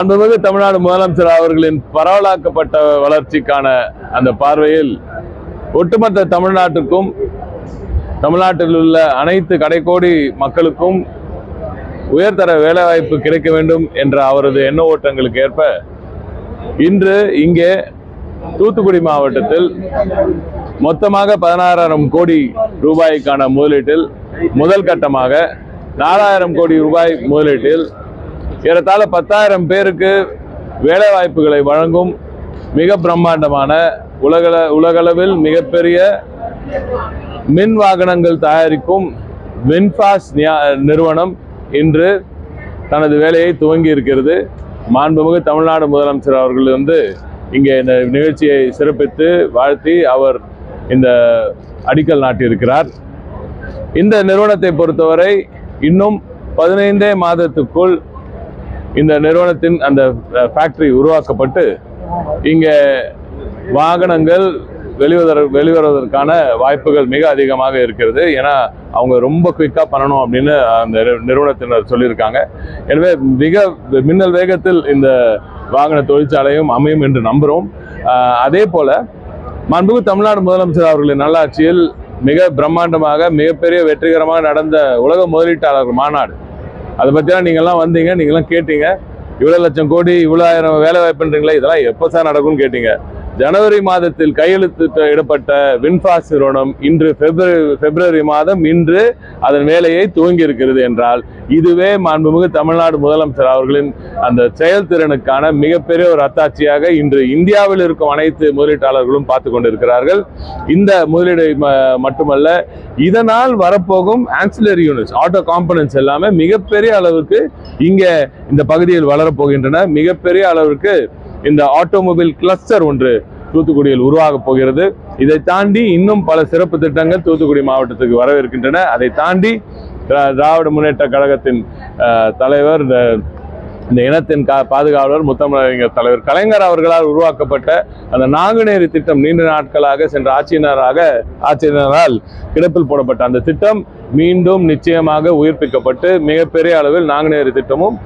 அந்தமிகு தமிழ்நாடு முதலமைச்சர் அவர்களின் பரவலாக்கப்பட்ட வளர்ச்சிக்கான அந்த பார்வையில் ஒட்டுமொத்த தமிழ்நாட்டுக்கும் தமிழ்நாட்டில் உள்ள அனைத்து கடைக்கோடி மக்களுக்கும் உயர்தர வேலைவாய்ப்பு கிடைக்க வேண்டும் என்ற அவரது எண்ண ஓட்டங்களுக்கு ஏற்ப இன்று இங்கே தூத்துக்குடி மாவட்டத்தில் மொத்தமாக பதினாறாயிரம் கோடி ரூபாய்க்கான முதலீட்டில் முதல் கட்டமாக நாலாயிரம் கோடி ரூபாய் முதலீட்டில் ஏறத்தாழ பத்தாயிரம் பேருக்கு வேலை வாய்ப்புகளை வழங்கும் மிக பிரம்மாண்டமான உலகள உலகளவில் மிகப்பெரிய மின் வாகனங்கள் தயாரிக்கும் வின்பாஸ் நிறுவனம் இன்று தனது வேலையை துவங்கி இருக்கிறது. மாண்புமிகு தமிழ்நாடு முதலமைச்சர் அவர்கள் வந்து இங்கே இந்த நிகழ்ச்சியை சிறப்பித்து வாழ்த்தி அவர் இந்த அடிக்கல் நாட்டியிருக்கிறார். இந்த நிறுவனத்தை பொறுத்தவரை இன்னும் பதினைந்தே மாதத்துக்குள் இந்த நிறுவனத்தின் அந்த ஃபேக்டரி உருவாக்கப்பட்டு இங்கே வாகனங்கள் வெளிவர வெளிவருவதற்கான வாய்ப்புகள் மிக அதிகமாக இருக்கிறது. ஏன்னா அவங்க ரொம்ப குயிக்காக பண்ணணும் அப்படின்னு அந்த நிறுவனத்தினர் சொல்லியிருக்காங்க. எனவே மிக மின்னல் வேகத்தில் இந்த வாகன தொழிற்சாலையும் அமையும் என்று நம்புகிறோம் அதே போல் மாண்புமிகு தமிழ்நாடு முதலமைச்சர் அவர்களின் நல்லாட்சியில் மிக பிரம்மாண்டமாக மிகப்பெரிய வெற்றிகரமாக நடந்த உலக முதலீட்டாளர்கள் மாநாடு அதை பற்றிலாம் நீங்கள்லாம் வந்தீங்க நீங்கள்லாம் கேட்டீங்க. இவ்வளோ லட்சம் கோடி இவ்வளோ ஆயிரம் வேலை வாய்ப்புன்றீங்களா இதெல்லாம் எப்போ சார் நடக்கும்னு கேட்டீங்க. ஜனவரி மாதத்தில் கையெழுத்து இடப்பட்ட வின்பாஸ் நிறுவனம் இன்று பிப்ரவரி பிப்ரவரி மாதம் இன்று அதன் வேலையை துவங்கி இருக்கிறது என்றால் இதுவே மாண்புமிகு தமிழ்நாடு முதலமைச்சர் அவர்களின் அந்த செயல்திறனுக்கான மிகப்பெரிய ஒரு அத்தாட்சியாக இன்று இந்தியாவில் இருக்கும் அனைத்து முதலீட்டாளர்களும் பார்த்து கொண்டிருக்கிறார்கள். இந்த முதலீடு ம- மட்டுமல்ல இதனால் வரப்போகும் ஆன்சிலரி யூனிட்ஸ் ஆட்டோ காம்பனன்ஸ் எல்லாமே மிகப்பெரிய அளவுக்கு இங்கே இந்த பகுதியில் வளரப்போகின்றன மிகப்பெரிய அளவிற்கு இந்த ஆட்டோமொபைல் கிளஸ்டர் ஒன்று தூத்துக்குடியில் உருவாகப் போகிறது. இதை தாண்டி இன்னும் பல சிறப்பு திட்டங்கள் தூத்துக்குடி மாவட்டத்துக்கு வரவிருக்கின்றன. அதை தாண்டி திரா- திராவிட முன்னேற்ற கழகத்தின் தலைவர் இந்த இந்த இனத்தின் கா பாதுகாவலர் முத்தமிழறிஞர் தலைவர் கலைஞர் அவர்களால் உருவாக்கப்பட்ட அந்த நாங்குநேரி திட்டம் நீண்ட நாட்களாக சென்ற ஆட்சியினராக ஆட்சியினரால் கிடப்பில் போடப்பட்ட அந்த திட்டம் மீண்டும் நிச்சயமாக உயிர்ப்பிக்கப்பட்டு மிகப்பெரிய அளவில் நாங்குநேரி திட்டமும்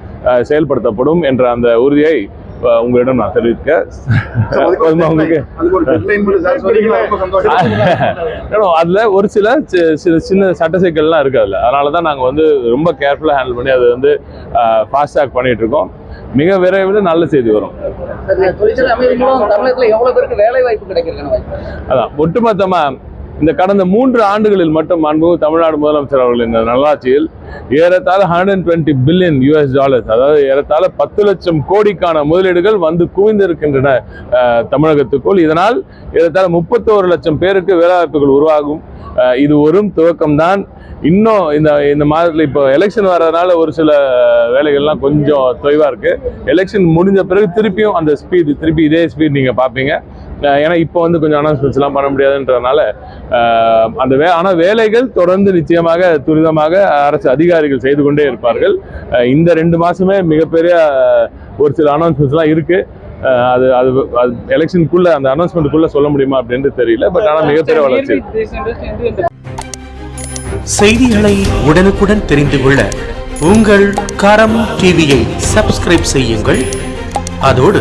செயல்படுத்தப்படும் என்ற அந்த உறுதியை உங்களிடம் நான் தெரிவிக்க உங்களுக்கு அதுல ஒரு சில சில சின்ன சட்ட சிக்கல்லாம் இருக்கு அதுல அதனால தான் நாங்க வந்து ரொம்ப கேர்ஃபுல்லா ஹேண்டில் பண்ணி அதை வந்து ஃபாஸ்ட் ட்ராக் பண்ணிட்டு இருக்கோம். மிக விரைவில் நல்ல செய்தி வரும். சார், இந்த தொழிற்சாலை அமைப்பு மூலம் தமிழகத்துல எவ்வளவு பேருக்கு வேலை வாய்ப்பு கிடைக்கிறதுக்கான வாய்ப்பு? அதான் ஒட்டுமொத்தமா இந்த கடந்த மூன்று ஆண்டுகளில் மட்டும் அன்பு தமிழ்நாடு முதலமைச்சர் அவர்கள் இந்த நல்லாட்சியில் ஏறத்தாழ hundred twenty billion US dollars அதாவது ஏறத்தாழ பத்து லட்சம் கோடிக்கான முதலீடுகள் வந்து குவிந்திருக்கின்றன தமிழகத்துக்குள். இதனால் ஏறத்தாழ முப்பத்தோரு லட்சம் பேருக்கு வேலைவாய்ப்புகள் உருவாகும். இது ஒரு துவக்கம்தான். இன்னும் இந்த இந்த மாதத்தில் இப்போ எலெக்ஷன் வர்றதுனால ஒரு சில வேலைகள்லாம் கொஞ்சம் தொய்வாக இருக்குது எலெக்ஷன் முடிஞ்ச பிறகு திருப்பியும் அந்த ஸ்பீடு திருப்பி இதே ஸ்பீட் நீங்கள் பார்ப்பீங்க. ஏன்னா இப்போ வந்து கொஞ்சம் அனௌன்ஸ்மெண்ட்ஸ்லாம் பண்ண முடியாதுன்றதுனால அந்த வே ஆனால் வேலைகள் தொடர்ந்து நிச்சயமாக துரிதமாக அரசு அதிகாரிகள் செய்து கொண்டே இருப்பார்கள். இந்த ரெண்டு மாசமே மிகப்பெரிய ஒரு சில அனௌன்ஸ்மெண்ட்ஸ்லாம் இருக்கு. அஹ் அது அது அது எலெக்ஷனுக்குள்ள அந்த அனௌன்ஸ்மெண்ட்டுக்குள்ள சொல்ல முடியுமா அப்படின்ட்டு தெரியல பட் ஆனால் மிகப்பெரிய வளர்ச்சி. செய்திகளை உடனுக்குடன் தெரிந்து கொள்ள உங்கள் கரம் டிவியை சப்ஸ்கிரைப் செய்யுங்கள். அதோடு